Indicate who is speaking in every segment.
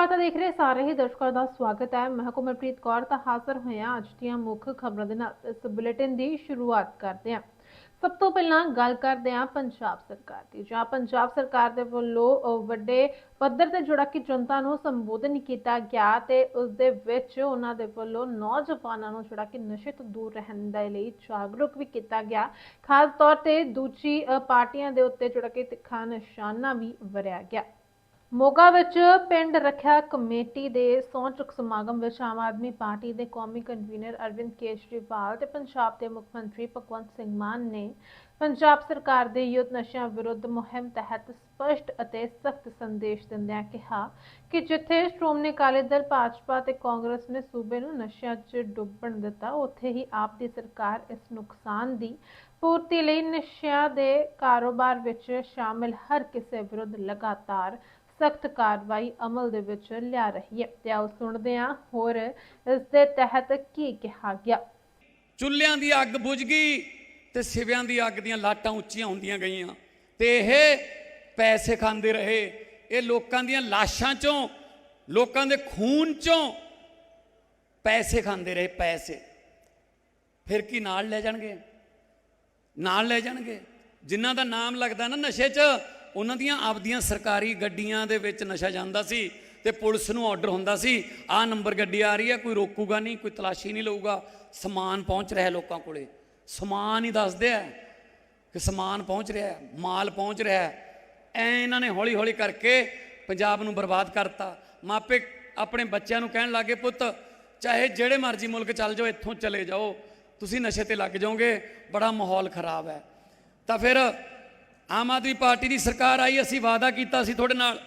Speaker 1: ਵਾਰਤਾ ਦੇਖ ਰਹੇ ਸਾਰੇ ਹੀ ਦਰਸ਼ਕਾਂ ਦਾ ਸਵਾਗਤ ਹੈ। ਮੈਂ ਕੁਮਰਪ੍ਰੀਤ ਕੌਰ ਤਾਂ ਹਾਜ਼ਰ ਹੋਇਆ ਅੱਜ ਦੀਆਂ ਮੁੱਖ ਖਬਰਾਂ ਦੇ ਨਾਲ ਇਸ ਬੁਲੇਟਿਨ ਦੀ ਸ਼ੁਰੂਆਤ ਕਰਦੇ ਹਾਂ। ਸਭ ਤੋਂ ਪਹਿਲਾਂ ਗੱਲ ਕਰਦੇ ਹਾਂ ਪੰਜਾਬ ਸਰਕਾਰ ਦੀ। ਜਾਂ ਪੰਜਾਬ ਸਰਕਾਰ ਦੇ ਵੱਲੋਂ ਵੱਡੇ ਪੱਧਰ ਤੇ ਜਿਹੜਾ ਕਿ ਜਨਤਾ ਨੂੰ ਸੰਬੋਧਨ ਕੀਤਾ ਗਿਆ ਤੇ ਉਸ ਦੇ ਵਿੱਚ ਉਹਨਾਂ ਦੇ ਵੱਲੋਂ ਨੌਜਵਾਨਾਂ ਨੂੰ ਜਿਹੜਾ ਕਿ ਨਸ਼ੇ ਤੋਂ ਦੂਰ ਰਹਿਣ ਦੇ ਲਈ ਜਾਗਰੂਕ ਵੀ ਕੀਤਾ ਗਿਆ। ਖਾਸ ਤੌਰ ਤੇ ਦੂਜੀ ਪਾਰਟੀਆਂ ਦੇ ਉੱਤੇ ਜਿਹੜਾ ਕਿ ਤਿੱਖਾ ਨਿਸ਼ਾਨਾ ਵੀ ਵਰਿਆ ਗਿਆ। ਮੋਗਾ ਵਿੱਚ ਪਿੰਡ ਰੱਖਿਆ ਕਮੇਟੀ ਦੇ ਸਹੁੰ ਚੁੱਕ ਸਮਾਗਮ ਵਿੱਚ ਆਮ ਆਦਮੀ ਪਾਰਟੀ ਦੇ ਕੌਮੀ ਕਨਵੀਨਰ ਅਰਵਿੰਦ ਕੇਜਰੀਵਾਲ ਤੇ ਪੰਜਾਬ ਦੇ ਮੁੱਖ ਮੰਤਰੀ ਭਗਵੰਤ ਸਿੰਘ ਮਾਨ ਨੇ ਪੰਜਾਬ ਸਰਕਾਰ ਦੇ ਯੁੱਧ ਨਸ਼ਿਆਂ ਵਿਰੁੱਧ ਮੁਹਿੰਮ ਤਹਿਤ ਸਪਸ਼ਟ ਅਤੇ ਸਖਤ ਸੰਦੇਸ਼ ਦਿੰਦਿਆਂ ਕਿਹਾ ਕਿ ਜਿੱਥੇ ਸ਼੍ਰੋਮਣੀ ਅਕਾਲੀ ਦਲ, ਭਾਜਪਾ ਤੇ ਕਾਂਗਰਸ ਨੇ ਸੂਬੇ ਨੂੰ ਨਸ਼ਿਆਂ 'ਚ ਡੁੱਬਣ ਦਿੱਤਾ, ਉੱਥੇ ਹੀ ਆਪ ਦੀ ਸਰਕਾਰ ਇਸ ਨੁਕਸਾਨ ਦੀ ਪੂਰਤੀ ਲਈ ਨਸ਼ਿਆਂ ਦੇ ਕਾਰੋਬਾਰ ਵਿੱਚ ਸ਼ਾਮਿਲ ਹਰ ਕਿਸੇ ਵਿਰੁੱਧ ਲਗਾਤਾਰ ਸਖਤ ਕਾਰਵਾਈ ਅਮਲ ਦੇ ਵਿੱਚ ਲਿਆ ਰਹੀ ਹੈ। ਤੇ ਆਓ ਸੁਣਦੇ ਹਾਂ ਹੋਰ ਇਸ ਦੇ ਤਹਿਤ ਕੀ ਕਿਹਾ ਗਿਆ।
Speaker 2: ਚੁੱਲ੍ਹਿਆਂ ਦੀ ਅੱਗ ਬੁਝ ਗਈ ਤੇ ਸਿਵਿਆਂ ਦੀ ਅੱਗ ਦੀਆਂ ਲਾਟਾਂ ਉੱਚੀਆਂ ਹੁੰਦੀਆਂ ਗਈਆਂ। ਤੇ ਇਹ ਪੈਸੇ ਖਾਂਦੇ ਰਹੇ। ਇਹ ਲੋਕਾਂ ਦੀਆਂ ਲਾਸ਼ਾਂ ਚੋਂ, ਲੋਕਾਂ ਦੇ ਖੂਨ ਚੋਂ ਪੈਸੇ ਖਾਂਦੇ ਰਹੇ, ਪੈਸੇ। ਫਿਰ ਕੀ ਨਾਲ ਲੈ ਜਾਣਗੇ? ਨਾਲ ਲੈ ਜਾਣਗੇ? ਜਿਨ੍ਹਾਂ ਦਾ ਨਾਮ ਲੱਗਦਾ ਨਾ ਨਸ਼ੇ 'ਚ ਉਹਨਾਂ ਦੀਆਂ ਆਪਦੀਆਂ ਸਰਕਾਰੀ ਗੱਡੀਆਂ ਦੇ ਵਿੱਚ ਨਸ਼ਾ ਜਾਂਦਾ ਸੀ ਤੇ ਪੁਲਿਸ ਨੂੰ ਆਰਡਰ ਹੁੰਦਾ ਸੀ ਆਹ ਨੰਬਰ ਗੱਡੀ ਆ ਰਹੀ ਹੈ, ਕੋਈ ਰੋਕੂਗਾ ਨਹੀਂ, ਕੋਈ ਤਲਾਸ਼ੀ ਨਹੀਂ ਲਊਗਾ। ਸਮਾਨ ਪਹੁੰਚ ਰਿਹਾ ਲੋਕਾਂ ਕੋਲੇ। ਸਮਾਨ ਹੀ ਦੱਸਦੇ ਆ ਕਿ ਸਮਾਨ ਪਹੁੰਚ ਰਿਹਾ ਮਾਲ ਪਹੁੰਚ ਰਿਹਾ ਹੈ। ਐ ਇਹਨਾਂ ਨੇ ਹੌਲੀ ਹੌਲੀ ਕਰਕੇ ਪੰਜਾਬ ਨੂੰ ਬਰਬਾਦ ਕਰਤਾ। ਮਾਪੇ ਆਪਣੇ ਬੱਚਿਆਂ ਨੂੰ ਕਹਿਣ ਲੱਗੇ, ਪੁੱਤ, ਚਾਹੇ ਜਿਹੜੇ ਮਰਜ਼ੀ ਮੁਲਕ ਚੱਲ ਜਾਓ, ਇੱਥੋਂ ਚਲੇ ਜਾਓ। ਤੁਸੀਂ ਨਸ਼ੇ ਤੇ ਲੱਗ ਜਾਓਗੇ, ਬੜਾ ਮਾਹੌਲ ਖਰਾਬ ਹੈ। ਤਾਂ ਫਿਰ ਆਮ ਆਦਮੀ ਪਾਰਟੀ ਦੀ ਸਰਕਾਰ ਆਈ, ਅਸੀਂ ਵਾਅਦਾ ਕੀਤਾ ਸੀ ਤੁਹਾਡੇ ਨਾਲ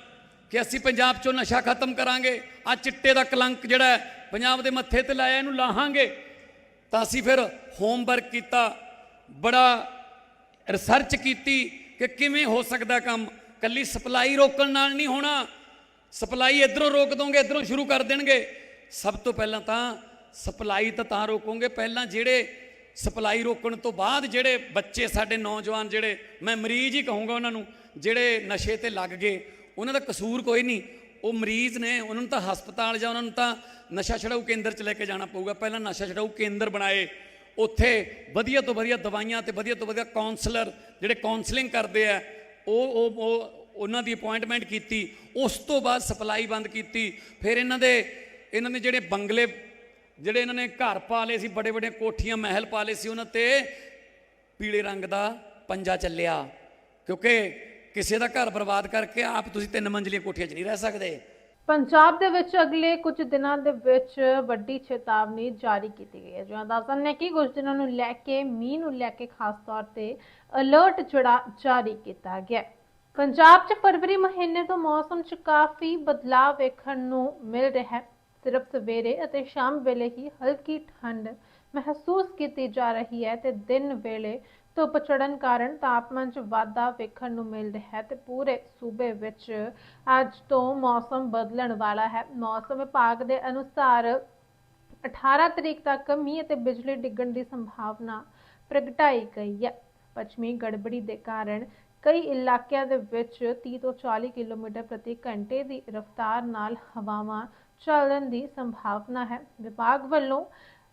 Speaker 2: ਕਿ ਅਸੀਂ ਪੰਜਾਬ ਚੋਂ ਨਸ਼ਾ ਖਤਮ ਕਰਾਂਗੇ। ਆ ਚਿੱਟੇ ਦਾ ਕਲੰਕ ਜਿਹੜਾ ਪੰਜਾਬ ਦੇ ਮੱਥੇ ਤੇ ਲਾਇਆ, ਇਹਨੂੰ ਲਾਹਾਂਗੇ। ਤਾਂ ਅਸੀਂ ਫਿਰ ਹੋਮਵਰਕ ਕੀਤਾ, ਬੜਾ ਰਿਸਰਚ ਕੀਤੀ ਕਿ ਕਿਵੇਂ ਹੋ ਸਕਦਾ ਕੰਮ। ਕੱਲੀ ਸਪਲਾਈ ਰੋਕਣ ਨਾਲ ਨਹੀਂ ਹੋਣਾ। ਸਪਲਾਈ ਇਧਰੋਂ ਰੋਕ ਦੋਗੇ, ਇਧਰੋਂ ਸ਼ੁਰੂ ਕਰ ਦੇਣਗੇ। ਸਭ ਤੋਂ ਪਹਿਲਾਂ ਤਾਂ ਸਪਲਾਈ ਤਾਂ ਤਾਂ ਰੋਕੋਗੇ। ਪਹਿਲਾਂ ਜਿਹੜੇ ਸਪਲਾਈ ਰੋਕਣ ਤੋਂ ਬਾਅਦ ਜਿਹੜੇ ਬੱਚੇ ਸਾਡੇ ਨੌਜਵਾਨ ਜਿਹੜੇ, ਮੈਂ ਮਰੀਜ਼ ਹੀ ਕਹੂੰਗਾ ਉਹਨਾਂ ਨੂੰ, ਜਿਹੜੇ ਨਸ਼ੇ ਤੇ ਲੱਗ ਗਏ, ਉਹਨਾਂ ਦਾ ਕਸੂਰ ਕੋਈ ਨਹੀਂ। ਉਹ ਮਰੀਜ਼ ਨੇ, ਉਹਨਾਂ ਨੂੰ ਤਾਂ ਹਸਪਤਾਲ ਜਾਂ ਉਹਨਾਂ ਨੂੰ ਤਾਂ ਨਸ਼ਾ ਛਡਾਊ ਕੇਂਦਰ 'ਚ ਲੈ ਕੇ ਜਾਣਾ ਪਊਗਾ। ਪਹਿਲਾਂ ਨਸ਼ਾ ਛਡਾਊ ਕੇਂਦਰ ਬਣਾਏ। ਉੱਥੇ ਵਧੀਆ ਤੋਂ ਵਧੀਆ ਦਵਾਈਆਂ ਤੇ ਵਧੀਆ ਤੋਂ ਵਧੀਆ ਕਾਉਂਸਲਰ ਜਿਹੜੇ ਕਾਉਂਸਲਿੰਗ ਕਰਦੇ ਆ, ਉਹ ਉਹ ਉਹਨਾਂ ਦੀ ਅਪਾਇੰਟਮੈਂਟ ਕੀਤੀ। ਉਸ ਤੋਂ ਬਾਅਦ ਸਪਲਾਈ ਬੰਦ ਕੀਤੀ। ਫਿਰ ਇਹਨਾਂ ਦੇ, ਇਹਨਾਂ ਨੇ ਜਿਹੜੇ ਬੰਗਲੇ ਜਿਹੜੇ ਇਹਨਾਂ ਨੇ ਘਰ ਪਾ ਲਏ ਸੀ, ਬੜੇ ਬੜੇ ਕੋਠੀਆਂ, ਮਹਿਲ ਪਾ ਲਏ ਸੀ, ਉਹਨਾਂ ਤੇ ਪੀਲੇ ਰੰਗ ਦਾ ਪੰਜਾ ਚੱਲਿਆ। ਕਿਉਂਕਿ ਕਿਸੇ ਦਾ ਘਰ ਬਰਬਾਦ ਕਰਕੇ ਆਪ ਤੁਸੀਂ ਤਿੰਨ ਮੰਜ਼ਲੀਆਂ ਕੋਠੀਆਂ 'ਚ ਨਹੀਂ ਰਹਿ ਸਕਦੇ।
Speaker 1: ਪੰਜਾਬ ਦੇ ਵਿੱਚ ਅਗਲੇ ਕੁਝ ਦਿਨਾਂ ਦੇ ਵਿੱਚ ਵੱਡੀ ਚੇਤਾਵਨੀ ਜਾਰੀ ਕੀਤੀ ਗਈ ਹੈ। ਜਿਵੇਂ ਦੱਸਣ ਨੇ ਕਿ ਕੁਝ ਦਿਨਾਂ ਨੂੰ ਲੈ ਕੇ, ਮੀਂਹ ਨੂੰ ਲੈ ਕੇ ਖਾਸ ਤੌਰ ਤੇ ਅਲਰਟ ਜਿਹੜਾ ਜਾਰੀ ਕੀਤਾ ਗਿਆ ਪੰਜਾਬ 'ਚ ਫਰਵਰੀ ਮਹੀਨੇ ਤੋਂ ਮੌਸਮ 'ਚ ਕਾਫੀ ਬਦਲਾਅ ਵੇਖਣ ਨੂੰ ਮਿਲ ਰਿਹਾ ਹੈ। ਸਿਰਫ ਸਵੇਰੇ ਅਤੇ ਸ਼ਾਮ ਵੇਲੇ ਹੀ ਹਲਕੀ ਠੰਡ ਮਹਿਸੂਸ ਕੀਤੀ ਜਾ ਰਹੀ ਹੈ ਤੇ ਦਿਨ ਵੇਲੇ ਧੁੱਪ ਚੜਨ ਕਾਰਨ ਤਾਪਮਾਨ 'ਚ ਵਾਧਾ ਵੇਖਣ ਨੂੰ ਮਿਲ ਰਿਹਾ ਹੈ ਤੇ ਪੂਰੇ ਸੂਬੇ ਵਿੱਚ ਅੱਜ ਤੋਂ ਮੌਸਮ ਬਦਲਣ ਵਾਲਾ ਹੈ। ਮੌਸਮ ਵਿਭਾਗ ਦੇ ਅਨੁਸਾਰ 18 ਤਰੀਕ ਤੱਕ ਮੀਂਹ ਅਤੇ ਬਿਜਲੀ ਡਿੱਗਣ ਦੀ ਸੰਭਾਵਨਾ ਪ੍ਰਗਟਾਈ ਗਈ ਹੈ। ਪੱਛਮੀ ਗੜਬੜੀ ਦੇ ਕਾਰਨ ਕਈ ਇਲਾਕਿਆਂ ਦੇ ਵਿੱਚ 30 ਤੋਂ 40 ਕਿਲੋਮੀਟਰ ਪ੍ਰਤੀ ਘੰਟੇ ਦੀ ਰਫ਼ਤਾਰ ਨਾਲ ਹਵਾਵਾਂ ਚੱਲਣ ਦੀ ਸੰਭਾਵਨਾ ਹੈ। ਵਿਭਾਗ ਵੱਲੋਂ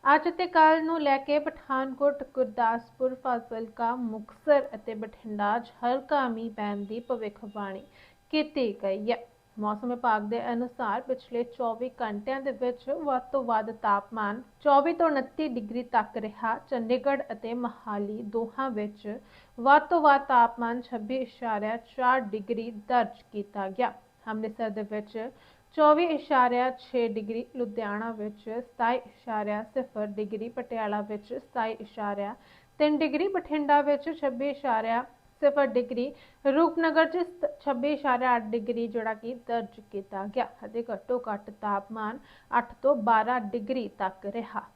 Speaker 1: ਅੱਜ ਤੇ ਕੱਲ ਨੂੰ ਲੈ ਕੇ ਪਠਾਨਕੋਟ, ਗੁਰਦਾਸਪੁਰ, ਫਾਜ਼ਿਲਕਾ, ਮੁਕਤਸਰ ਅਤੇ ਬਠਿੰਡਾ 'ਚ ਹਲਕਾ ਮੀਂਹ ਪੈਣ ਦੀ ਭਵਿੱਖਬਾਣੀ ਕੀਤੀ ਗਈ ਹੈ। ਮੌਸਮ ਵਿਭਾਗ ਦੇ ਅਨੁਸਾਰ ਪਿਛਲੇ 24 ਘੰਟਿਆਂ ਦੇ ਵਿੱਚ ਵੱਧ ਤੋਂ ਵੱਧ ਤਾਪਮਾਨ 24 ਤੋਂ 29 ਡਿਗਰੀ ਤੱਕ ਰਿਹਾ। ਚੰਡੀਗੜ੍ਹ ਅਤੇ ਮਹਾਲੀ ਦੋਹਾਂ ਵਿੱਚ ਵੱਧ ਤੋਂ ਵੱਧ ਤਾਪਮਾਨ 26.4 ਡਿਗਰੀ ਦਰਜ ਕੀਤਾ ਗਿਆ। ਅੰਮ੍ਰਿਤਸਰ ਦੇ ਵਿੱਚ 24.6 ਡਿਗਰੀ ਲੁਧਿਆਣਾ ਵਿੱਚ 27.0 ਡਿਗਰੀ ਪਟਿਆਲਾ ਵਿੱਚ 27.3 ਡਿਗਰੀ ਬਠਿੰਡਾ ਵਿੱਚ 26.0 ਡਿਗਰੀ ਰੂਪਨਗਰ ਚ 26.8 ਡਿਗਰੀ ਜਿਹੜਾ ਕਿ ਦਰਜ ਕੀਤਾ ਗਿਆ ਅਤੇ ਘੱਟੋ ਘੱਟ ਤਾਪਮਾਨ 8 ਤੋਂ 12 ਡਿਗਰੀ ਤੱਕ ਰਿਹਾ।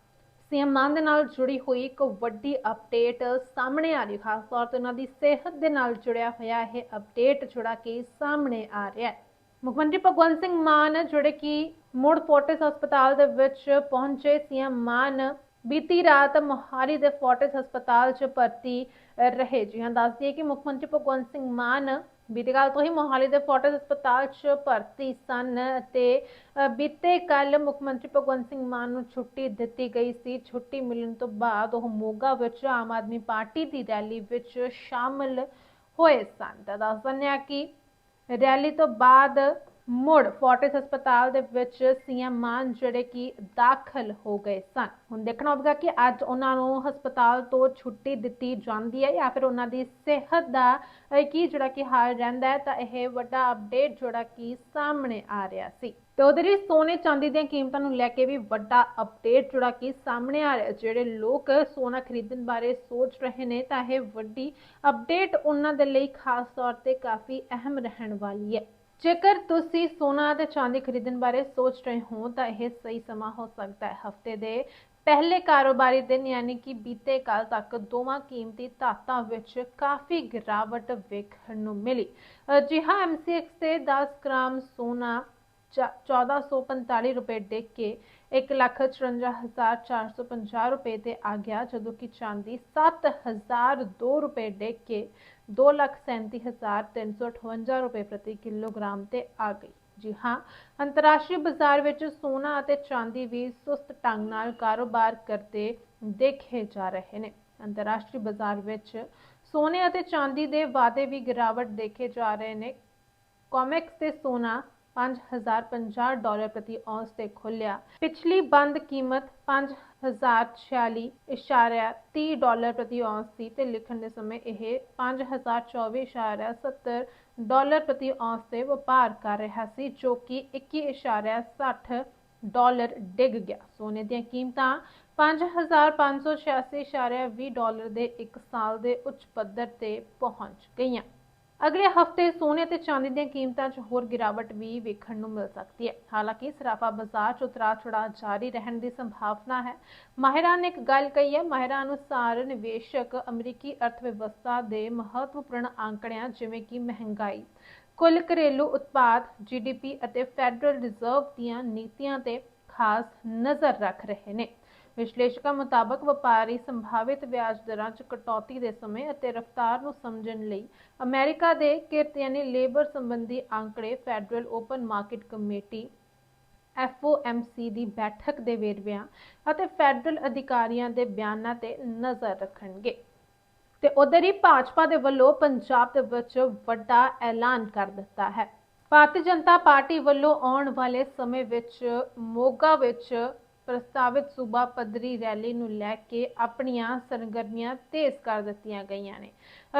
Speaker 1: ਸੀਐਮ ਮਾਨ ਦੇ ਨਾਲ ਜੁੜੀ ਹੋਈ ਇੱਕ ਵੱਡੀ ਅਪਡੇਟ ਸਾਹਮਣੇ ਆ ਰਹੀ ਖਾਸ ਤੌਰ ਤੇ ਉਹਨਾਂ ਦੀ ਸਿਹਤ ਦੇ ਨਾਲ ਜੁੜਿਆ ਹੋਇਆ ਇਹ ਅਪਡੇਟ ਜਿਹੜਾ ਕਿ ਸਾਹਮਣੇ ਆ ਰਿਹਾ ਹੈ। ਮੁੱਖ ਮੰਤਰੀ ਭਗਵੰਤ ਸਿੰਘ ਮਾਨ, ਜਿਹੜੇ ਕਿ ਮੁੜ ਫੋਰਟਿਸ ਹਸਪਤਾਲ ਦੇ ਵਿੱਚ ਪਹੁੰਚੇ ਸੀਐਮ ਮਾਨ, ਬੀਤੀ ਰਾਤ ਮੋਹਾਲੀ ਦੇ ਫੋਰਟਿਸ ਹਸਪਤਾਲ 'ਚ ਭਰਤੀ ਰਹੇ। ਜੀ ਹਾਂ ਦੱਸਦੀ ਹੈ ਕਿ ਮੁੱਖ ਮੰਤਰੀ ਭਗਵੰਤ ਸਿੰਘ ਮਾਨ ਬੀਤੇ ਕੱਲ ਤੋਂ ਹੀ ਮੋਹਾਲੀ ਦੇ ਫੋਰਟਿਸ ਹਸਪਤਾਲ 'ਚ ਭਰਤੀ ਸਨ ਅਤੇ ਬੀਤੇ ਕੱਲ ਮੁੱਖ ਮੰਤਰੀ ਭਗਵੰਤ ਸਿੰਘ ਮਾਨ ਨੂੰ ਛੁੱਟੀ ਦਿੱਤੀ ਗਈ ਸੀ। ਛੁੱਟੀ ਮਿਲਣ ਤੋਂ ਬਾਅਦ ਉਹ ਮੋਗਾ ਵਿੱਚ ਆਮ ਆਦਮੀ ਪਾਰਟੀ ਦੀ ਰੈਲੀ ਵਿੱਚ ਸ਼ਾਮਲ ਹੋਏ ਸਨ। ਤਾਂ ਦੱਸ ਦਿੰਦੇ ਹਾਂ ਕਿ ਰੈਲੀ ਤੋਂ ਬਾਅਦ ਮੁੜ ਫੋਰਟਿਸ ਹਸਪਤਾਲ ਦੇ ਵਿੱਚ ਸੀਐਮ ਮਾਨ ਜਿਹੜੇ ਕਿ ਦਾਖਲ ਹੋ ਗਏ ਸਨ। ਹੁਣ ਦੇਖਣਾ ਹੋਵੇਗਾ ਕਿ ਅੱਜ ਉਹਨਾਂ ਨੂੰ ਹਸਪਤਾਲ ਤੋਂ ਛੁੱਟੀ ਦਿੱਤੀ ਜਾਂਦੀ ਹੈ ਜਾਂ ਫਿਰ ਉਹਨਾਂ ਦੀ ਸਿਹਤ ਦਾ ਕੀ ਜਿਹੜਾ ਕਿ ਹਾਲ ਰਹਿੰਦਾ ਹੈ ਤਾਂ ਇਹ ਵੱਡਾ ਅਪਡੇਟ ਜਿਹੜਾ ਕਿ ਸਾਹਮਣੇ ਆ ਰਿਹਾ ਸੀ। ਤੇ ਉਧਰ ਹੀ ਸੋਨੇ ਚਾਂਦੀ ਦੀਆਂ ਕੀਮਤਾਂ ਨੂੰ ਲੈ ਕੇ ਵੀ ਵੱਡਾ ਅਪਡੇਟ ਜਿਹੜਾ ਕਿ ਸਾਹਮਣੇ ਆ ਰਿਹਾ ਜਿਹੜੇ ਲੋਕ ਸੋਨਾ ਖਰੀਦਣ ਬਾਰੇ ਸੋਚ ਰਹੇ ਨੇ ਤਾਂ ਇਹ ਵੱਡੀ ਅਪਡੇਟ ਉਹਨਾਂ ਦੇ ਲਈ ਖਾਸ ਤੌਰ ਤੇ ਕਾਫੀ ਅਹਿਮ ਰਹਿਣ ਵਾਲੀ ਹੈ। ਜੇਕਰ ਤੁਸੀਂ ਸੋਨਾ ਅਤੇ ਚਾਂਦੀ ਖਰੀਦਣ ਬਾਰੇ ਸੋਚ ਰਹੇ ਹੋ ਤਾਂ ਇਹ ਸਹੀ ਸਮਾਂ ਹੋ ਸਕਦਾ ਹੈ। ਹਫ਼ਤੇ ਦੇ ਪਹਿਲੇ ਕਾਰੋਬਾਰੀ ਦਿਨ ਯਾਨੀ ਕਿ ਬੀਤੇ ਕੱਲ ਤੱਕ ਦੋਵਾਂ ਕੀਮਤੀ ਧਾਤਾਂ ਵਿੱਚ ਕਾਫੀ ਗਿਰਾਵਟ ਵੇਖਣ ਨੂੰ ਮਿਲੀ। ਅ, ਜੀ ਹਾਂ ਐਮਸੀਐਕਸ ਤੇ 10 ਗ੍ਰਾਮ ਸੋਨਾ 1445 ਰੁਪਏ ਡਿੱਗ ਕੇ 154450 ਰੁਪਏ ਤੇ ਆ ਗਿਆ, ਜਦੋਂ ਕਿ ਚਾਂਦੀ 7002 ਰੁਪਏ ਡਿੱਗ ਕੇ 237358 ਰੁਪਏ ਪ੍ਰਤੀ ਕਿਲੋਗ੍ਰਾਮ ਤੇ ਆ ਗਈ। ਜੀ ਹਾਂ, ਅੰਤਰਰਾਸ਼ਟਰੀ ਬਾਜ਼ਾਰ ਵਿੱਚ ਸੋਨਾ ਅਤੇ ਚਾਂਦੀ ਵੀ ਸੁਸਤ ਢੰਗ ਨਾਲ ਕਾਰੋਬਾਰ ਕਰਦੇ ਦੇਖੇ ਜਾ ਰਹੇ ਨੇ। ਅੰਤਰਰਾਸ਼ਟਰੀ ਬਾਜ਼ਾਰ ਵਿੱਚ ਸੋਨੇ ਅਤੇ ਚਾਂਦੀ ਦੇ ਵਾਧੇ ਵੀ ਗਿਰਾਵਟ ਦੇਖੇ ਜਾ ਰਹੇ ਨੇ। ਕੋਮੈਕਸ ਤੇ ਸੋਨਾ 5050 ਡਾਲਰ ਪ੍ਰਤੀ ਔਂਸ ਤੇ ਖੁੱਲਿਆ ਪਿਛਲੀ ਬੰਦ ਕੀਮਤ 5046.30 ਡਾਲਰ ਪ੍ਰਤੀ ਔਂਸ ਸੀ ਤੇ ਲਿਖਣ ਦੇ ਸਮੇਂ ਇਹ 5024.70 ਡਾਲਰ ਪ੍ਰਤੀ ਔਂਸ ਤੇ ਵਪਾਰ ਕਰ ਰਿਹਾ ਸੀ, ਜੋ ਕਿ 21.60 ਡਾਲਰ ਡਿੱਗ ਗਿਆ। ਸੋਨੇ ਦੀਆਂ ਕੀਮਤਾਂ 5586.20 ਡਾਲਰ ਦੇ ਇੱਕ ਸਾਲ ਦੇ ਉੱਚ ਪੱਧਰ ਤੇ ਪਹੁੰਚ ਗਈਆਂ। ਅਗਲੇ ਹਫ਼ਤੇ ਸੋਨੇ ਤੇ ਚਾਂਦੀ ਦੀਆਂ ਕੀਮਤਾਂ 'ਚ ਹੋਰ ਗਿਰਾਵਟ ਵੀ ਵੇਖਣ ਨੂੰ ਮਿਲ ਸਕਦੀ ਹੈ। ਹਾਲਾਂਕਿ ਸਰਾਫਾ ਬਾਜ਼ਾਰ 'ਚ ਉਤਰਾਅ ਚੜਾਅ ਜਾਰੀ ਰਹਿਣ ਦੀ ਸੰਭਾਵਨਾ ਹੈ। ਮਾਹਿਰਾਂ ਨੇ ਇੱਕ ਗੱਲ ਕਹੀ ਹੈ, ਮਾਹਿਰਾਂ ਅਨੁਸਾਰ ਨਿਵੇਸ਼ਕ ਅਮਰੀਕੀ ਅਰਥਵਿਵਸਥਾ ਦੇ ਮਹੱਤਵਪੂਰਨ ਅੰਕੜਿਆਂ ਜਿਵੇਂ ਕਿ ਮਹਿੰਗਾਈ, ਕੁੱਲ ਘਰੇਲੂ ਉਤਪਾਦ ਜੀਡੀਪੀ ਅਤੇ ਫੈਡਰਲ ਰਿਜ਼ਰਵ ਦੀਆਂ ਨੀਤੀਆਂ ਤੇ ਖਾਸ ਨਜ਼ਰ ਰੱਖ ਰਹੇ ਨੇ। ਵਿਸ਼ਲੇਸ਼ਕਾਂ ਮੁਤਾਬਕ ਵਪਾਰੀ ਸੰਭਾਵਿਤ ਵਿਆਜ ਦਰਾਂ 'ਚ ਕਟੌਤੀ ਦੇ ਸਮੇਂ ਅਤੇ ਰਫ਼ਤਾਰ ਨੂੰ ਸਮਝਣ ਲਈ ਅਮਰੀਕਾ ਦੇ ਕਿਰਤ ਯਾਨੀ ਲੇਬਰ ਸੰਬੰਧੀ ਅੰਕੜੇ Federal Open Market Committee FOMC ਦੀ ਬੈਠਕ ਦੇ ਵੇਰਵਿਆਂ ਅਤੇ ਫੈਡਰਲ ਅਧਿਕਾਰੀਆਂ ਦੇ ਬਿਆਨਾਂ ਤੇ ਨਜ਼ਰ ਰੱਖਣਗੇ। ਤੇ ਉਧਰ ਹੀ ਭਾਜਪਾ ਦੇ ਵੱਲੋਂ ਪੰਜਾਬ ਦੇ ਵਿੱਚ ਵੱਡਾ ਐਲਾਨ ਕਰ ਦਿੱਤਾ ਹੈ। ਭਾਰਤੀ ਜਨਤਾ ਪਾਰਟੀ ਵੱਲੋਂ ਆਉਣ ਵਾਲੇ ਸਮੇਂ ਵਿੱਚ ਮੋਗਾ ਵਿੱਚ ਪ੍ਰਸਤਾਵਿਤ ਸੂਬਾ ਪੱਧਰੀ ਰੈਲੀ ਨੂੰ ਲੈ ਕੇ ਆਪਣੀਆਂ ਸਰਗਰਮੀਆਂ ਤੇਜ਼ ਕਰ ਦਿੱਤੀਆਂ ਗਈਆਂ ਨੇ।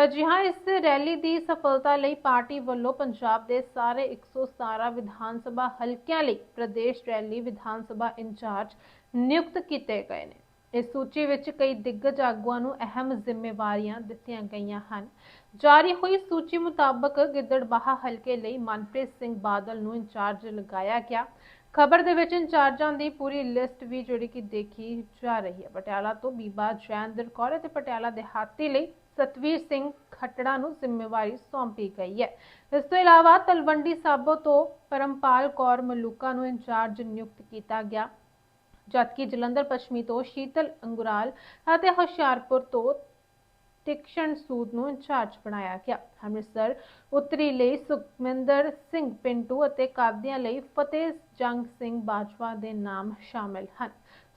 Speaker 1: ਜੀ ਹਾਂ ਇਸ ਰੈਲੀ ਦੀ ਸਫਲਤਾ ਲਈ ਪਾਰਟੀ ਵੱਲੋਂ ਪੰਜਾਬ ਦੇ ਸਾਰੇ 117 ਵਿਧਾਨ ਸਭਾ ਹਲਕਿਆਂ ਲਈ ਪ੍ਰਦੇਸ਼ ਰੈਲੀ ਵਿਧਾਨ ਸਭਾ ਇੰਚਾਰਜ ਨਿਯੁਕਤ ਕੀਤੇ ਗਏ ਨੇ। ਇਸ ਸੂਚੀ ਵਿੱਚ ਕਈ ਦਿੱਗਜ ਆਗੂਆਂ ਨੂੰ ਅਹਿਮ ਜ਼ਿੰਮੇਵਾਰੀਆਂ ਦਿੱਤੀਆਂ ਗਈਆਂ ਹਨ। ਜਾਰੀ ਹੋਈ ਸੂਚੀ ਮੁਤਾਬਕ ਗਿੱਦੜਬਾਹਾ ਹਲਕੇ ਲਈ ਮਨਪ੍ਰੀਤ ਸਿੰਘ ਬਾਦਲ ਨੂੰ ਇੰਚਾਰਜ ਲਗਾਇਆ ਗਿਆ। ਖਬਰ ਦੇ ਵਿੱਚ ਇੰਚਾਰਜਾਂ ਦੀ ਪੂਰੀ ਲਿਸਟ ਵੀ ਜਿਹੜੀ ਕਿ ਦੇਖੀ ਜਾ ਰਹੀ ਹੈ। ਪਟਿਆਲਾ ਤੋਂ ਬੀਬਾ ਜੈਨਦਰ ਕੌਰ ਅਤੇ ਪਟਿਆਲਾ ਦਿਹਾਤੀ ਲਈ ਸਤਵੀਰ ਸਿੰਘ ਖੱਟੜਾ ਨੂੰ ਜ਼ਿੰਮੇਵਾਰੀ ਸੌਂਪੀ ਗਈ ਹੈ। ਇਸ ਤੋਂ ਇਲਾਵਾ ਤਲਵੰਡੀ ਸਾਬੋ ਤੋਂ ਪਰਮਪਾਲ ਕੌਰ ਮਲੂਕਾ ਨੂੰ ਇੰਚਾਰਜ ਨਿਯੁਕਤ ਕੀਤਾ ਗਿਆ, ਜਦਕਿ ਜਲੰਧਰ ਪੱਛਮੀ ਤੋਂ ਸ਼ੀਤਲ ਅੰਗੁਰਾਲ ਅਤੇ ਹੁਸ਼ਿਆਰਪੁਰ ਤੋਂ ਤਿਕਸ਼ਣ ਸੂਦ ਨੂੰ ਇੰਚਾਰਜ ਬਣਾਇਆ ਗਿਆ। ਅੰਮ੍ਰਿਤਸਰ ਉੱਤਰੀ ਲਈ ਸੁਖਮਿੰਦਰ ਸਿੰਘ ਪਿੰਟੂ ਅਤੇ ਕਾਦੀਆਂ ਲਈ ਫਤਿਹ ਜੰਗ ਸਿੰਘ ਬਾਜਵਾ ਦੇ ਨਾਮ ਸ਼ਾਮਿਲ ਹਨ।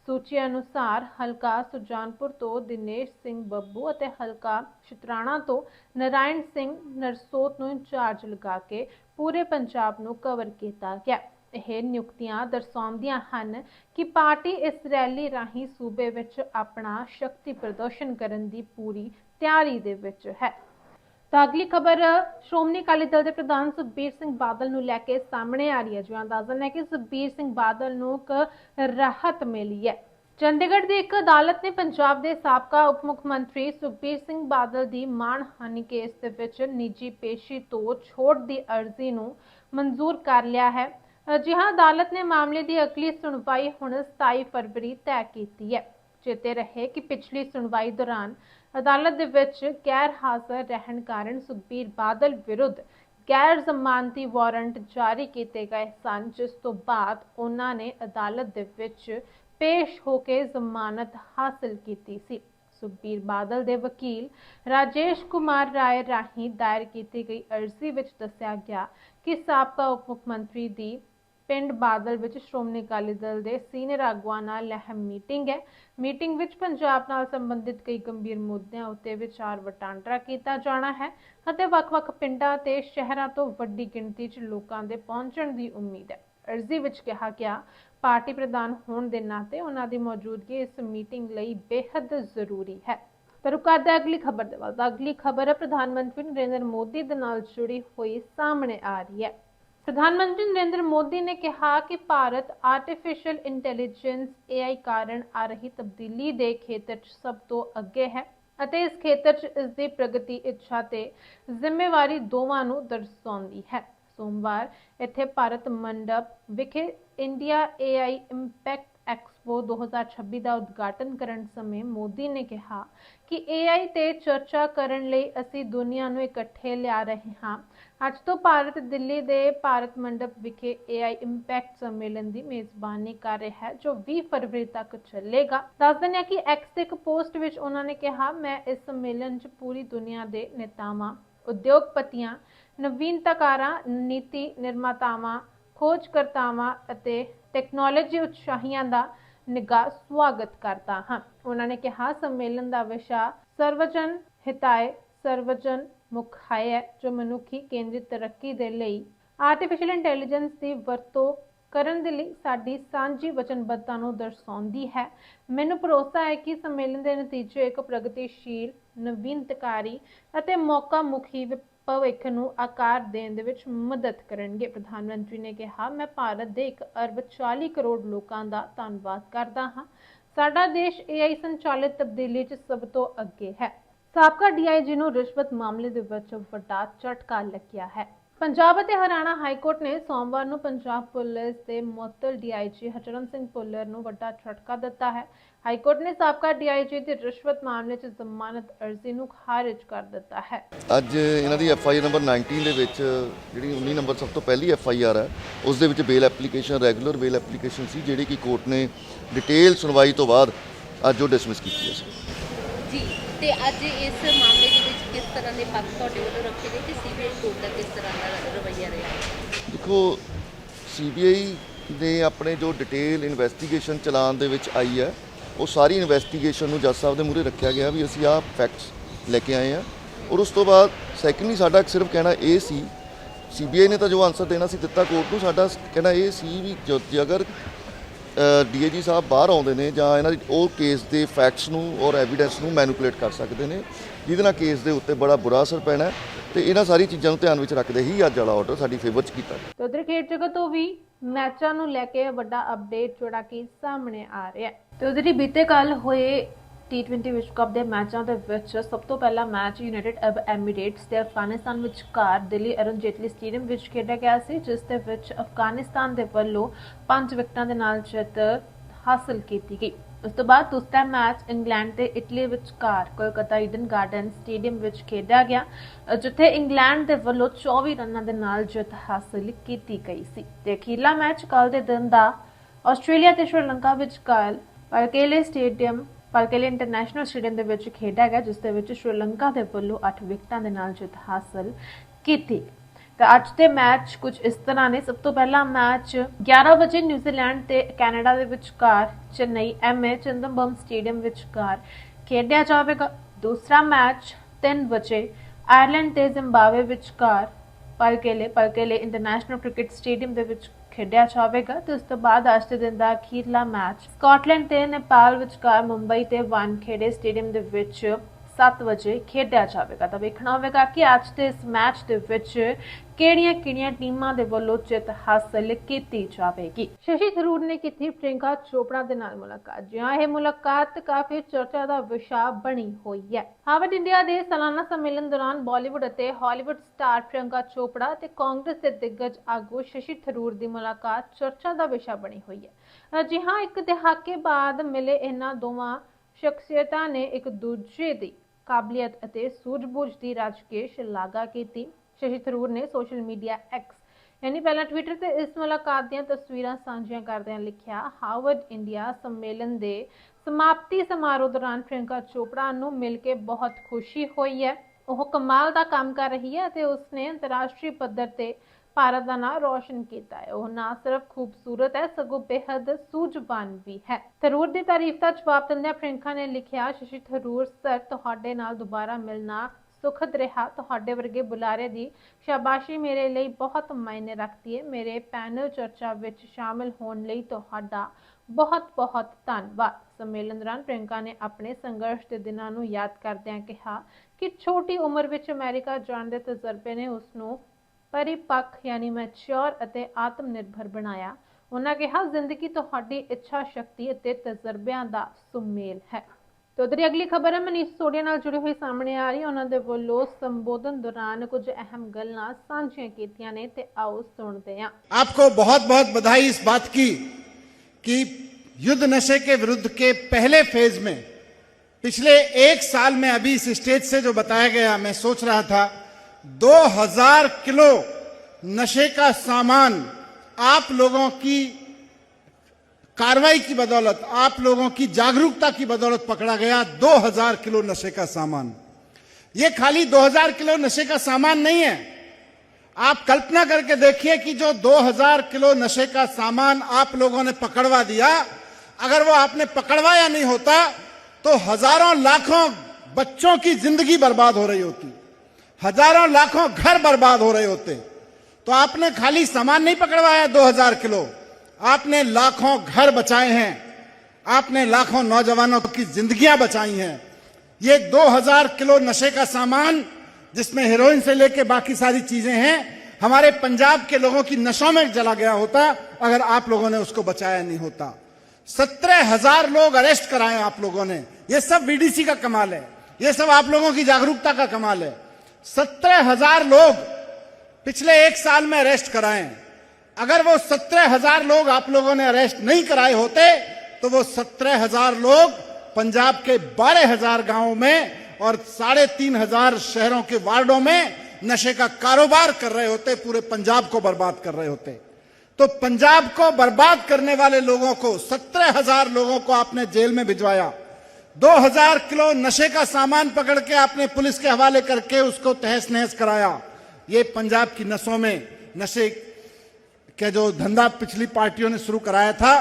Speaker 1: ਸੂਚੀ ਅਨੁਸਾਰ ਹਲਕਾ ਸੁਜਾਨਪੁਰ ਤੋਂ ਦਿਨੇਸ਼ ਸਿੰਘ ਬੱਬੂ ਅਤੇ ਹਲਕਾ ਸ਼ਿਤਰਾਣਾ ਤੋਂ ਨਰਾਇਣ ਸਿੰਘ ਨਰਸੋਤ ਨੂੰ ਇੰਚਾਰਜ ਲਗਾ ਕੇ ਪੂਰੇ ਪੰਜਾਬ ਨੂੰ ਕਵਰ ਕੀਤਾ ਗਿਆ। ਇਹ ਨਿਯੁਕਤੀਆਂ ਦਰਸਾਉਂਦੀਆਂ ਹਨ ਕਿ ਪਾਰਟੀ ਇਸ ਰੈਲੀ ਰਾਹੀਂ ਸੂਬੇ ਵਿੱਚ ਆਪਣਾ ਸ਼ਕਤੀ ਪ੍ਰਦਰਸ਼ਨ ਕਰਨ ਦੀ ਪੂਰੀ ਤਿਆਰੀ ਦੇ ਵਿੱਚ ਹੈ। ਤਾਂ ਅਗਲੀ ਖਬਰ ਸ਼੍ਰੋਮਣੀ ਅਕਾਲੀ ਦਲ ਦੇ ਪ੍ਰਧਾਨ ਸੁਖਬੀਰ ਸਿੰਘ ਬਾਦਲ ਨੂੰ ਲੈ ਕੇ ਸਾਹਮਣੇ ਆ ਰਹੀ ਹੈ। ਜੋ ਅੰਦਾਜ਼ਨ ਹੈ ਕਿ ਸੁਖਬੀਰ ਸਿੰਘ ਬਾਦਲ ਨੂੰ ਰਾਹਤ ਮਿਲੀ ਹੈ। ਚੰਡੀਗੜ੍ਹ ਦੀ ਇੱਕ ਅਦਾਲਤ ਨੇ ਪੰਜਾਬ ਦੇ ਸਾਬਕਾ ਉਪ ਮੁੱਖ ਮੰਤਰੀ ਸੁਖਬੀਰ ਸਿੰਘ ਬਾਦਲ ਦੀ ਮਾਣਹਾਨੀ ਕੇਸ ਦੇ ਵਿੱਚ ਨਿੱਜੀ ਪੇਸ਼ੀ ਤੋਂ ਛੋਟ ਦੀ ਅਰਜ਼ੀ ਨੂੰ ਮਨਜ਼ੂਰ ਕਰ ਲਿਆ ਹੈ। ਅ, ਜੀ ਹਾਂ ਅਦਾਲਤ ਨੇ ਮਾਮਲੇ ਦੀ ਅਗਲੀ ਸੁਣਵਾਈ ਹੁਣ 27 ਫਰਵਰੀ ਤੈਅ ਕੀਤੀ ਹੈ। ਚੇਤੇ ਰਹੇ ਕਿ ਪਿਛਲੀ ਸੁਣਵਾਈ ਦੌਰਾਨ ਅਦਾਲਤ ਦੇ ਵਿੱਚ ਗੈਰ ਹਾਜ਼ਰ ਰਹਿਣ ਕਾਰਨ ਸੁਖਬੀਰ ਬਾਦਲ ਵਿਰੁੱਧ ਗੈਰ ਜ਼ਮਾਨਤੀ ਵਾਰੰਟ ਜਾਰੀ ਕੀਤੇ ਗਏ ਸਨ, ਜਿਸ ਤੋਂ ਬਾਅਦ ਉਹਨਾਂ ਨੇ ਅਦਾਲਤ ਦੇ ਵਿੱਚ ਪੇਸ਼ ਹੋ ਕੇ ਜ਼ਮਾਨਤ ਹਾਸਲ ਕੀਤੀ ਸੀ। ਸੁਖਬੀਰ ਬਾਦਲ ਦੇ ਵਕੀਲ ਰਾਜੇਸ਼ ਕੁਮਾਰ ਰਾਏ ਰਾਹੀਂ ਦਾਇਰ ਕੀਤੀ ਗਈ ਅਰਜ਼ੀ ਵਿੱਚ ਦੱਸਿਆ ਗਿਆ ਕਿ ਸਾਬਕਾ ਉਪ ਮੁੱਖ ਮੰਤਰੀ ਦੀ ਪਿੰਡ ਬਾਦਲ ਵਿੱਚ ਸ਼੍ਰੋਮਣੀ ਅਕਾਲੀ ਦਲ ਦੇ ਸੀਨੀਅਰ ਆਗੂਆਂ ਨਾਲ ਅਹਿਮ ਮੀਟਿੰਗ ਹੈ। ਮੀਟਿੰਗ ਵਿੱਚ ਪੰਜਾਬ ਨਾਲ ਸੰਬੰਧਿਤ ਕਈ ਗੰਭੀਰ ਮੁੱਦਿਆਂ ਉੱਤੇ ਵਿਚਾਰ ਵਟਾਂਦਰਾ ਕੀਤਾ ਜਾਣਾ ਹੈ ਅਤੇ ਵੱਖ-ਵੱਖ ਪਿੰਡਾਂ ਤੇ ਸ਼ਹਿਰਾਂ ਤੋਂ ਵੱਡੀ ਗਿਣਤੀ 'ਚ ਲੋਕਾਂ ਦੇ ਪਹੁੰਚਣ ਦੀ ਉਮੀਦ ਹੈ। ਅਰਜ਼ੀ ਵਿੱਚ ਕਿਹਾ ਗਿਆ, ਪਾਰਟੀ ਪ੍ਰਧਾਨ ਹੋਣ ਦੇ ਨਾਤੇ ਉਹਨਾਂ ਦੀ ਮੌਜੂਦਗੀ ਇਸ ਮੀਟਿੰਗ ਲਈ ਬੇहद ਜ਼ਰੂਰੀ ਹੈ। ਤਾਂ ਰੁਕ ਅਗਲੀ ਖਬਰ ਦੇ ਵੱਲ। ਅਗਲੀ ਖਬਰ ਪ੍ਰਧਾਨ ਮੰਤਰੀ ਨਰਿੰਦਰ ਮੋਦੀ ਦੇ ਨਾਲ ਜੁੜੀ ਹੋਈ ਸਾਹਮਣੇ ਆ ਰਹੀ ਹੈ। ਪ੍ਰਧਾਨ ਮੰਤਰੀ ਨਰਿੰਦਰ ਮੋਦੀ ਨੇ ਕਿਹਾ ਕਿ ਭਾਰਤ ਆਰਟੀਫੀਸ਼ੀਅਲ ਇੰਟੈਲੀਜੈਂਸ AI ਕਾਰਨ ਆ ਰਹੀ ਤਬਦੀਲੀ ਦੇ ਖੇਤਰ 'ਚ ਸਭ ਤੋਂ ਅੱਗੇ ਹੈ ਅਤੇ ਇਸ ਖੇਤਰ 'ਚ ਇਸ ਦੀ ਪ੍ਰਗਤੀ ਇੱਛਾ ਤੇ ਜ਼ਿੰਮੇਵਾਰੀ ਦੋਵਾਂ ਨੂੰ ਦਰਸਾਉਂਦੀ ਹੈ। ਸੋਮਵਾਰ ਇੱਥੇ ਭਾਰਤ ਮੰਡਪ ਵਿਖੇ ਇੰਡੀਆ AI ਇੰਪੈਕਟ ਐਕਸਪੋ 2026 ਦਾ ਉਦਘਾਟਨ ਕਰਨ ਸਮੇਂ ਮੋਦੀ ਨੇ ਕਿਹਾ ਕਿ AI ਤੇ ਚਰਚਾ ਕਰਨ ਲਈ ਅਸੀਂ ਦੁਨੀਆ ਨੂੰ ਇਕੱਠੇ ਲਿਆ ਰਹੇ ਹਾਂ। ਅੱਜ ਤੋਂ ਭਾਰਤ ਦਿੱਲੀ ਦੇ ਭਾਰਤ ਮੰਡਪ ਵਿਖੇ AI ਇੰਪੈਕਟ ਸੰਮੇਲਨ ਦੀ ਮੇਜ਼ਬਾਨੀ ਕਰ ਰਿਹਾ ਹੈ, ਜੋ 20 ਫਰਵਰੀ ਤੱਕ ਚੱਲੇਗਾ। ਦੱਸ ਦਿੰਦੇ ਕਿ ਐਕਸ ਦੇ ਇੱਕ ਪੋਸਟ ਵਿੱਚ ਉਹਨਾਂ ਨੇ ਕਿਹਾ, ਮੈਂ ਇਸ ਸੰਮੇਲਨ 'ਚ ਪੂਰੀ ਦੁਨੀਆ ਦੇ ਨੇਤਾਵਾਂ, ਉਦਯੋਗਪਤੀਆਂ, ਨਵੀਨਤਾਕਾਰਾਂ, ਨੀਤੀ ਨਿਰਮਾਤਾਵਾਂ, ਖੋਜਕਰਤਾਵਾਂ ਅਤੇ ਟੈਕਨੋਲੋਜੀ ਉਤਸ਼ਾਹੀਆਂ ਦਾ ਨਿੱਘਾ ਸਵਾਗਤ ਕਰਦਾ ਹਾਂ। ਉਹਨਾਂ ਨੇ ਕਿਹਾ, ਸੰਮੇਲਨ ਦਾ ਵਿਸ਼ਾ ਸਰਵਜਨ ਹਿਤਾਏ, ਸਰਵਜਨ ਮੁਖਾਏ ਹੈ, ਜੋ ਮਨੁੱਖੀ ਕੇਂਦਰਿਤ ਤਰੱਕੀ ਦੇ ਲਈ ਆਰਟੀਫੀਸ਼ੀਅਲ ਇੰਟੈਲੀਜੈਂਸ ਦੀ ਵਰਤੋਂ ਕਰਨ ਦੇ ਲਈ ਸਾਡੀ ਸਾਂਝੀ ਵਚਨਬੱਧਤਾ ਨੂੰ ਦਰਸਾਉਂਦੀ ਹੈ। ਮੈਨੂੰ ਭਰੋਸਾ ਹੈ ਕਿ ਸੰਮੇਲਨ ਦੇ ਨਤੀਜੇ ਇੱਕ ਪ੍ਰਗਤੀਸ਼ੀਲ, ਨਵੀਨਤਕਾਰੀ ਅਤੇ ਮੌਕਾ ਮੁਖੀ ਭਵਿੱਖ ਨੂੰ ਆਕਾਰ ਦੇਣ ਦੇ ਵਿੱਚ ਮਦਦ ਕਰਨਗੇ। ਪ੍ਰਧਾਨ ਮੰਤਰੀ ਨੇ ਕਿਹਾ, ਮੈਂ ਭਾਰਤ ਦੇ 1 ਅਰਬ 40 ਕਰੋੜ ਲੋਕਾਂ ਦਾ ਧੰਨਵਾਦ ਕਰਦਾ ਹਾਂ। ਸਾਡਾ ਦੇਸ਼ AI ਸੰਚਾਲਿਤ ਤਬਦੀਲੀ 'ਚ ਸਭ ਤੋਂ ਅੱਗੇ ਹੈ। ਸਾਬਕਾ ਡੀਆਈਜੀ ਨੂੰ ਰਿਸ਼ਵਤ ਮਾਮਲੇ ਦੇ ਵਿੱਚ ਵੱਡਾ ਝਟਕਾ ਲੱਗਿਆ ਹੈ। ਪੰਜਾਬ ਅਤੇ ਹਰਿਆਣਾ ਹਾਈ ਕੋਰਟ ਨੇ ਸੋਮਵਾਰ ਨੂੰ ਪੰਜਾਬ ਪੁਲਿਸ ਦੇ ਮੁਅੱਤਲ ਡੀਆਈਜੀ ਹਰਚਰਨ ਸਿੰਘ ਪੁੱਲਰ ਨੂੰ ਵੱਡਾ ਝਟਕਾ ਦਿੱਤਾ ਹੈ। ਹਾਈ ਕੋਰਟ ਨੇ ਸਾਬਕਾ ਡੀਆਈਜੀ ਦੀ ਰਿਸ਼ਵਤ ਮਾਮਲੇ 'ਚ ਜ਼ਮਾਨਤ ਅਰਜ਼ੀ ਨੂੰ ਖਾਰਜ ਕਰ ਦਿੱਤਾ ਹੈ।
Speaker 3: ਅੱਜ ਇਹਨਾਂ ਦੀ ਐਫ ਆਈ ਆਰ ਨੰਬਰ 19 ਦੇ ਵਿੱਚ ਜਿਹੜੀ 19 ਨੰਬਰ ਸਭ ਤੋਂ ਪਹਿਲੀ ਐਫ ਆਈ ਆਰ ਹੈ ਉਸ ਦੇ ਵਿੱਚ bail application regular bail application ਸੀ ਜਿਹੜੀ ਕਿ ਕੋਰਟ ਨੇ ਡਿਟੇਲ ਸੁਣਵਾਈ ਤੋਂ ਬਾਅਦ ਅੱਜ ਉਹ ਡਿਸਮਿਸ ਕੀਤੀ ਹੈ
Speaker 4: ਜੀ ਤੇ ਅੱਜ ਇਸ ਮਾਮਲੇ ਦੇ ਵਿੱਚ ਕਿਸ ਤਰ੍ਹਾਂ ਦੇ ਪੱਖ ਤੁਹਾਡੇ ਵੱਲੋਂ ਰੱਖੇ ਗਏ ਤੇ ਸੀਬੀਆਈ ਕੋਰਟ ਦਾ ਕਿਸ ਤਰ੍ਹਾਂ ਦਾ ਰਵੱਈਆ ਰਿਹਾ?
Speaker 3: ਦੇਖੋ ਸੀਬੀਆਈ ਨੇ ਆਪਣੇ ਜੋ ਡਿਟੇਲ ਇਨਵੈਸਟੀਗੇਸ਼ਨ ਚਲਾਨ ਦੇ ਵਿੱਚ ਆਈ ਹੈ ਉਹ ਸਾਰੀ ਇਨਵੈਸਟੀਗੇਸ਼ਨ ਨੂੰ ਜੱਜ ਸਾਹਿਬ ਦੇ ਮੂਹਰੇ ਰੱਖਿਆ ਗਿਆ ਵੀ ਅਸੀਂ ਆਹ ਫੈਕਟਸ ਲੈ ਕੇ ਆਏ ਆ ਔਰ ਉਸ ਤੋਂ ਬਾਅਦ ਸੈਕੰਡਲੀ ਸਾਡਾ ਸਿਰਫ ਕਹਿਣਾ ਇਹ ਸੀ ਸੀਬੀਆਈ ਨੇ ਤਾਂ ਜੋ ਆਨਸਰ ਦੇਣਾ ਸੀ, ਦਿੱਤਾ ਕੋਰਟ ਨੂੰ, ਸਾਡਾ ਕਹਿਣਾ ਇਹ ਸੀ ਵੀ ਜੋ- ਜੇ ਅਗਰ ਡੀਏਜੀ ਸਾਹਿਬ ਬਾਹਰ ਆਉਂਦੇ ਨੇ ਜਾਂ ਇਹਨਾਂ ਦੀ ਉਹ ਕੇਸ ਦੇ ਫੈਕਟਸ ਨੂੰ ਔਰ ਐਵੀਡੈਂਸ ਨੂੰ ਮੈਨੂਪੂਲੇਟ ਕਰ ਸਕਦੇ ਨੇ, ਜਿਹਦੇ ਨਾਲ ਕੇਸ ਦੇ ਉੱਤੇ ਬੜਾ ਬੁਰਾ ਅਸਰ ਪੈਣਾ ਹੈ ਤੇ ਇਹਨਾਂ ਸਾਰੀ ਚੀਜ਼ਾਂ ਨੂੰ ਧਿਆਨ ਵਿੱਚ ਰੱਖਦੇ ਹੀ ਅੱਜ ਵਾਲਾ ਆਰਡਰ ਸਾਡੀ ਫੇਵਰ 'ਚ ਕੀਤਾ ਗਿਆ।
Speaker 1: ਤੇ ਉਧਰ ਖੇਡ ਜਗਤ ਤੋਂ ਵੀ ਮੈਚਾਂ ਨੂੰ ਲੈ ਕੇ ਵੱਡਾ ਅਪਡੇਟ ਜਿਹੜਾ ਕਿ ਸਾਹਮਣੇ ਆ ਰਿਹਾ ਹੈ। ਤੇ ਉਧਰ ਹੀ ਬੀਤੇ ਕੱਲ ਹੋਏ T20 ਵਿਸ਼ਵ ਕੱਪ ਦੇ ਮੈਚਾਂ ਦੇ ਵਿੱਚ ਸਭ ਤੋਂ ਪਹਿਲਾ ਮੈਚ ਯੂਨਾਈਟਿਡ ਅਰਬ ਐਮੀਰੇਟਸ ਤੇ ਅਫਗਾਨਿਸਤਾਨ ਵਿਚਕਾਰ ਦਿੱਲੀ ਅਰੁਣ ਜੇਤਲੀ ਸਟੇਡੀਅਮ ਵਿੱਚ ਖੇਡਿਆ ਗਿਆ ਸੀ, ਜਿਸ ਦੇ ਵਿੱਚ ਅਫਗਾਨਿਸਤਾਨ ਦੇ ਵੱਲੋਂ 5 ਵਿਕਟਾਂ ਦੇ ਨਾਲ ਜਿੱਤ ਹਾਸਲ ਕੀਤੀ ਗਈ। ਉਸ ਤੋਂ ਬਾਅਦ ਦੂਸਰਾ ਮੈਚ ਇੰਗਲੈਂਡ ਤੇ ਇਟਲੀ ਵਿਚਕਾਰ ਕੋਲਕਾਤਾ ਈਡਨ ਗਾਰਡਨ ਸਟੇਡੀਅਮ ਵਿੱਚ ਖੇਡਿਆ ਗਿਆ ਜਿੱਥੇ ਇੰਗਲੈਂਡ ਦੇ ਵੱਲੋਂ 24 ਰਨਾਂ ਦੇ ਨਾਲ ਜਿੱਤ ਹਾਸਲ ਕੀਤੀ ਗਈ ਸੀ। ਤੇ ਅਖੀਰਲਾ ਮੈਚ ਕੱਲ ਦੇ ਦਿਨ ਦਾ ਆਸਟ੍ਰੇਲੀਆ ਤੇ ਸ਼੍ਰੀਲੰਕਾ ਵਿਚਕਾਰ Pallekele stadium Pallekele international stadium ਦੇ ਵਿੱਚ ਖੇਡਿਆ ਗਿਆ, ਜਿਸ ਦੇ ਵਿੱਚ ਸ਼੍ਰੀਲੰਕਾ ਦੇ ਵੱਲੋਂ 8 ਵਿਕਟਾਂ ਦੇ ਨਾਲ ਜਿੱਤ ਹਾਸਲ ਕੀਤੀ ਤਾਂ ਅੱਜ ਦੇ ਮੈਚ ਕੁਝ ਇਸ ਤਰ੍ਹਾਂ ਨੇ। ਸਭ ਤੋਂ ਪਹਿਲਾ ਮੈਚ 11 ਵਜੇ ਨਿਊਜ਼ੀਲੈਂਡ ਤੇ ਕੈਨੇਡਾ ਦੇ ਵਿਚਕਾਰ, ਚੇਨਈ ਐਮਏ ਚੰਦਮਬਮ ਸਟੇਡੀਅਮ ਵਿਚਕਾਰ ਖੇਡਿਆ ਜਾਵੇਗਾ। ਦੂਸਰਾ ਮੈਚ 3 ਵਜੇ ਆਇਰਲੈਂਡ ਤੇ ਜ਼ਿੰਬਾਬਵੇ ਵਿਚਕਾਰ Pallekele Pallekele international cricket stadium ਦੇ ਵਿੱਚ ਖੇਡਿਆ ਜਾਵੇਗਾ ਤੇ ਉਸ ਤੋਂ ਬਾਅਦ ਅੱਜ ਦੇ ਦਿਨ ਦਾ ਅਖੀਰਲਾ ਮੈਚ ਸਕਾਟਲੈਂਡ ਤੇ ਨੇਪਾਲ ਵਿਚਕਾਰ ਮੁੰਬਈ ਤੇ ਵਾਨਖੇੜੇ ਸਟੇਡੀਅਮ ਦੇ ਵਿੱਚ 7 ਵਜੇ ਖੇਡਿਆ ਜਾਵੇਗਾ। ਤਾਂ ਵੇਖਣਾ ਹੋਵੇਗਾ ਕਿ ਅੱਜ ਦੇ ਇਸ ਮੈਚ ਦੇ ਵਿੱਚ ਕਿਹੜੀਆਂ-ਕਿਹੜੀਆਂ ਟੀਮਾਂ ਦੇ ਵੱਲੋਂ ਜਿੱਤ ਹਾਸਲ ਕੀਤੀ ਜਾਵੇਗੀ? ਸ਼ਸ਼ੀ ਥਰੂਰ ਨੇ ਕੀਤੀ ਪ੍ਰਿਯੰਕਾ ਚੋਪੜਾ ਦੇ ਨਾਲ ਮੁਲਾਕਾਤ। ਜਿਹਾਂ ਇਹ ਮੁਲਾਕਾਤ, ਕਾਫੀ ਚਰਚਾ ਦਾ ਵਿਸ਼ਾ ਬਣੀ ਹੋਈ ਹੈ। ਹਾਰਵਰਡ ਇੰਡੀਆ ਦੇ ਸਾਲਾਨਾ ਸੰਮੇਲਨ ਦੌਰਾਨ ਬਾਲੀਵੁੱਡ ਅਤੇ ਹਾਲੀਵੁੱਡ ਸਟਾਰ ਪ੍ਰਿਯੰਕਾ ਚੋਪੜਾ ਤੇ ਕਾਂਗਰਸ ਦੇ ਦਿੱਗਜ ਆਗੂ ਸ਼ਸ਼ੀ ਥਰੂਰ ਦੀ ਮੁਲਾਕਾਤ ਚਰਚਾ ਦਾ ਵਿਸ਼ਾ ਬਣੀ ਹੋਈ ਹੈ। ਜੀ ਹਾਂ ਇੱਕ ਦਹਾਕੇ ਬਾਅਦ ਮਿਲੇ ਇਹਨਾਂ ਦੋਵਾਂ ਸ਼ਖਸੀਅਤਾਂ ਨੇ ਇੱਕ ਦੂਜੇ ਦੀ ਕਾਬਲੀਅਤ ਅਤੇ ਸੂਝ-ਬੂਝ ਦੀ ਰਾਜਕੇਸ਼ ਸ਼ਲਾਘਾ ਕੀਤੀ। ਸ਼ਸ਼ੀ ਥਰੂਰ ਨੇ ਸੋਸ਼ਲ ਮੀਡੀਆ ਐਕਸ ਯਾਨੀ ਪਹਿਲਾਂ ਟਵਿੱਟਰ ਤੇ ਇਸ ਮੁਲਾਕਾਤ ਦੀਆਂ ਤਸਵੀਰਾਂ ਸਾਂਝੀਆਂ ਕਰਦਿਆਂ ਲਿਖਿਆ ਹਾਰਵਰਡ ਇੰਡੀਆ ਸੰਮੇਲਨ ਦੇ ਸਮਾਪਤੀ ਸਮਾਰੋਹ ਦੌਰਾਨ ਪ੍ਰਿਯੰਕਾ ਚੋਪੜਾ ਨੂੰ ਮਿਲ ਕੇ ਬਹੁਤ ਖੁਸ਼ੀ ਹੋਈ ਹੈ। ਉਹ ਕਮਾਲ ਦਾ ਕੰਮ ਕਰ ਰਹੀ ਹੈ ਅਤੇ ਉਸਨੇ ਅੰਤਰਰਾਸ਼ਟਰੀ ਪੱਧਰ ਤੇ ਭਾਰਤ ਦਾ ਨਾਮ ਰੋਸ਼ਨ ਕੀਤਾ ਹੈ। ਉਹ ਨਾ ਸਿਰਫ ਖੂਬਸੂਰਤ ਹੈ, ਸਗੋਂ ਬੇहद ਸੂਝਵਾਨ ਵੀ ਹੈ। ਥਰੂਰ ਦੀ ਤਾਰੀਫ ਦਾ ਜਵਾਬ ਦਿੰਦਿਆਂ ਪ੍ਰਿਯੰਕਾ ਨੇ ਲਿਖਿਆ, ਸ਼ਸ਼ੀ ਥਰੂਰ, ਸਰ, ਤੁਹਾਡੇ ਨਾਲ ਦੁਬਾਰਾ ਮਿਲਣਾ ਸੁਖਦ ਰਿਹਾ। ਤੁਹਾਡੇ ਵਰਗੇ ਬੁਲਾਰੇ ਦੀ ਸ਼ਾਬਾਸ਼ੀ ਮੇਰੇ ਲਈ ਬਹੁਤ ਮਾਇਨੇ ਰੱਖਦੀ ਹੈ ਮੇਰੇ ਪੈਨਲ ਚਰਚਾ ਵਿੱਚ ਸ਼ਾਮਲ ਹੋਣ ਲਈ ਤੁਹਾਡਾ ਬਹੁਤ ਬਹੁਤ ਧੰਨਵਾਦ। ਸੰਮੇਲਨ ਦੌਰਾਨ ਪ੍ਰਿਯੰਕਾ ਨੇ ਆਪਣੇ ਸੰਘਰਸ਼ ਦੇ ਦਿਨਾਂ ਨੂੰ ਯਾਦ ਕਰਦਿਆਂ ਕਿਹਾ ਕਿ ਛੋਟੀ ਉਮਰ ਵਿੱਚ ਅਮਰੀਕਾ ਜਾਣ ਦੇ ਤਜਰਬੇ ਨੇ ਉਸ ਨੂੰ ਪਰਿਪੱਕ ਯਾਨੀ ਮੈਚੁਰ ਅਤੇ ਆਤਮ ਨਿਰਭਰ ਬਣਾਇਆ। ਉਹਨਾਂ ਕਿਹਾ, ਜ਼ਿੰਦਗੀ ਤੁਹਾਡੀ ਇੱਛਾ ਸ਼ਕਤੀ ਅਤੇ ਤਜਰਬਿਆਂ ਦਾ ਸੁਮੇਲ ਹੈ। ਤੇ ਉਧਰ ਅਗਲੀ ਖਬਰ ਹੈ ਮਨੀਸ਼ ਸੋਡੀਆ ਨਾਲ ਜੁੜੀ ਹੋਈ ਸਾਹਮਣੇ ਆ ਰਹੀ ਹੈ ਉਹਨਾਂ ਦੇ ਵੱਲੋਂ ਸੰਬੋਧਨ ਦੌਰਾਨ ਕੁਝ ਅਹਿਮ ਗੱਲਾਂ ਸਾਂਝੀਆਂ ਕੀਤੀਆਂ ਨੇ ਤੇ ਆਓ ਸੁਣਦੇ ਹਾਂ
Speaker 5: आपको बहुत बहुत बधाई इस बात की कि युद्ध नशे के विरुद्ध के पहले फेज में पिछले एक साल में अभी इस स्टेज से जो बताया गया मैं सोच रहा था 2000 किलो नशे का सामान आप लोगों की कार्रवाई की बदौलत, आप लोगों की जागरूकता की बदौलत पकड़ा गया 2000 किलो नशे का सामान। ये खाली 2000 किलो नशे का सामान नहीं है। आप कल्पना करके देखिए कि जो 2000 किलो नशे का सामान आप लोगों ने पकड़वा दिया, अगर वो आपने पकड़वाया नहीं होता तो हज़ारों लाखों बच्चों की ज़िंदगी बर्बाद हो रही होती, हज़ारों लाखों घर बर्बाद हो रहे होते। तो आपने खाली सामान नहीं पकड़वाया 2000 किलो। आपने लाखों घर बचाए हैं। आपने लाखों नौजवानों की जिंदगियाँ बचाई हैं। ये 2000 किलो नशे का सामान, जिसमें हेरोइन से लेके बाकी सारी चीज़ें हैं, हमारे पंजाब के लोगों की नशों में जला गया होता, अगर आप लोगों ने उसको बचाया नहीं होता। सत्रह हज़ार लोग अरेस्ट कराए आप लोगों ने। ये सब वीडीसी का कमाल है। ये सब आप लोगों की जागरूकता का कमाल है। सत्रह हज़ार लोग पिछले एक साल में अरेस्ट कराए। अगर वो सत्रह हज़ार लोग आप लोगों ने अरेस्ट नहीं कराए होते तो वो सत्रह हज़ार लोग पंजाब के बारह हज़ार गाँवों में और साढ़े तीन हज़ार शहरों के वार्डों में नशे का कारोबार कर रहे होते, पूरे पंजाब को बर्बाद कर रहे होते। तो पंजाब को बर्बाद करने वाले लोगों को, सत्रह हज़ार लोगों को आपने जेल में भिजवाया। दो हज़ार किलो नशे का सामान पकड़ के आपने पुलिस के हवाले करके उसको तहस नहस कराया। ये पंजाब की नसों में नशे का जो धंधा पिछली पार्टियों ने शुरू कराया था,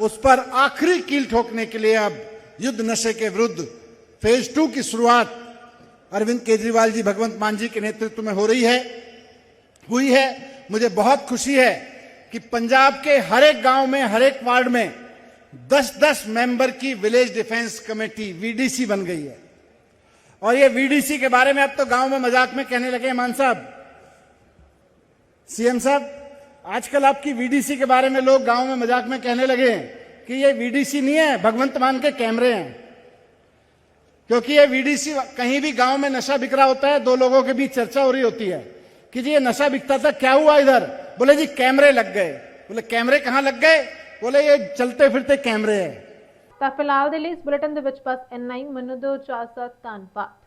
Speaker 5: उस पर आखिरी कील ठोकने के लिए अब युद्ध नशे के विरुद्ध फ़ेज़ टू की शुरुआत अरविंद केजरीवाल जी, भगवंत मान जी के नेतृत्व में हो रही है, हुई है। मुझे बहुत खुशी है कि पंजाब के हर एक गाँव में, हर एक वार्ड में 10-10 मेंबर की विलेज डिफेंस कमेटी वीडीसी बन गई है। और ये वीडीसी के बारे में अब तो गाँव में मज़ाक में कहने लगे मान साहब। सीएम साहब आजकल आपकी वीडीसी के बारे में लोग गांव में मजाक में कहने लगे हैं कि ये वीडीसी नहीं है भगवंत मान के कैमरे हैं क्योंकि ये वीडीसी कहीं भी गांव में नशा बिक रहा होता है दो लोगों के बीच चर्चा हो रही होती है कि जी ये नशा बिकता था क्या हुआ इधर बोले जी कैमरे लग गए बोले कैमरे कहां लग गए बोले ये चलते फिरते कैमरे हैं
Speaker 1: ਤਾਂ ਫਿਲਹਾਲ ਦੇ ਲਈ ਇਸ ਬੁਲੇਟਿਨ ਦੇ ਵਿੱਚ ਬਸ ਇੰਨਾ ਹੀ ਮੈਨੂੰ ਦਿਓ ਇਜਾਜ਼ਤ ਧੰਨਵਾਦ